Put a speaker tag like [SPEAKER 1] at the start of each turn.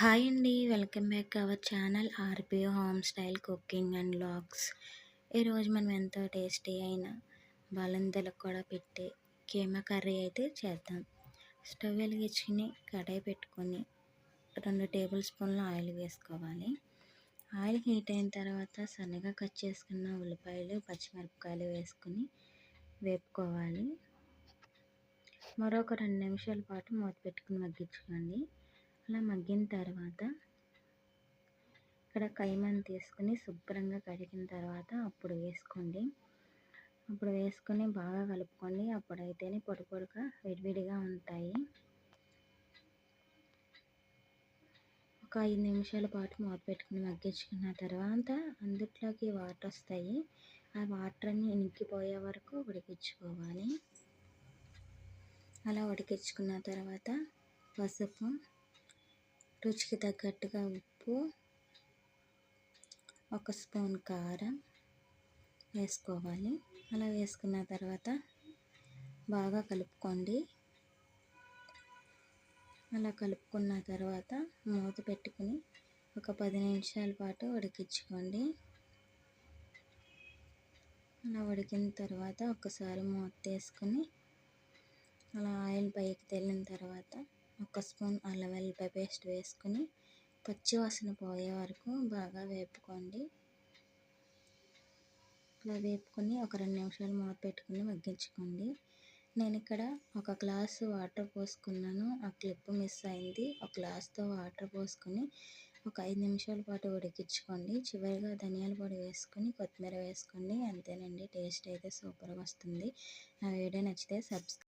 [SPEAKER 1] Hi అండి. Welcome back our channel RPO home style cooking and logs ఈరోజు మనం ఎంతో టేస్టీ అయిన బాలందలకు కూడా పెట్టే కీమా కర్రీ అయితే చేద్దాం. స్టవ్ వెలిగించుకుని కడాయి పెట్టుకొని రెండు టేబుల్ స్పూన్ల ఆయిల్ వేసుకోవాలి. ఆయిల్ హీట్ అయిన తర్వాత సన్నగా కట్ చేసుకున్న ఉల్లిపాయలు పచ్చిమిరపకాయలు వేసుకుని వేపుకోవాలి. మరొక రెండు నిమిషాల పాటు మూత పెట్టుకుని మగ్గించుకోండి. అలా మగ్గిన తర్వాత ఇక్కడ కైమన్ తీసుకుని శుభ్రంగా కడిగిన తర్వాత అప్పుడు వేసుకోండి. అప్పుడు వేసుకొని బాగా కలుపుకోండి. అప్పుడైతేనే పొడి పొడిగా విడివిడిగా ఉంటాయి. ఒక ఐదు నిమిషాల పాటు మూత పెట్టుకుని మగ్గించుకున్న తర్వాత అందుట్లోకి వాటర్ వస్తాయి. ఆ వాటర్ అన్ని ఇంకిపోయే వరకు ఉడికించుకోవాలి. అలా ఉడికించుకున్న తర్వాత పసుపు రుచికి తగ్గట్టుగా ఉప్పు ఒక స్పూన్ కారం వేసుకోవాలి. అలా వేసుకున్న తర్వాత బాగా కలుపుకోండి. అలా కలుపుకున్న తర్వాత మూత పెట్టుకుని ఒక పది నిమిషాల పాటు ఉడికించుకోండి. అలా ఉడికిన తర్వాత ఒకసారి మూత తీసుకొని అలా ఆయిల్ పైకి తెల్లిన తర్వాత ఒక స్పూన్ అల్లం వెల్లిపాయ పేస్ట్ వేసుకుని పచ్చివాసన పోయే వరకు బాగా వేపుకోండి. ఇలా వేపుకొని ఒక రెండు నిమిషాలు మూత పెట్టుకుని మగ్గించుకోండి. నేను ఇక్కడ ఒక గ్లాసు వాటర్ పోసుకున్నాను. ఆ క్లిప్ మిస్ అయింది. ఒక గ్లాస్తో వాటర్ పోసుకొని ఒక ఐదు నిమిషాల పాటు ఉడికించుకోండి. చివరిగా ధనియాల పొడి వేసుకొని కొత్తిమీర వేసుకోండి. అంతేనండి టేస్ట్ అయితే సూపర్గా వస్తుంది. నా వీడియో నచ్చితే సబ్స్క్రైబ్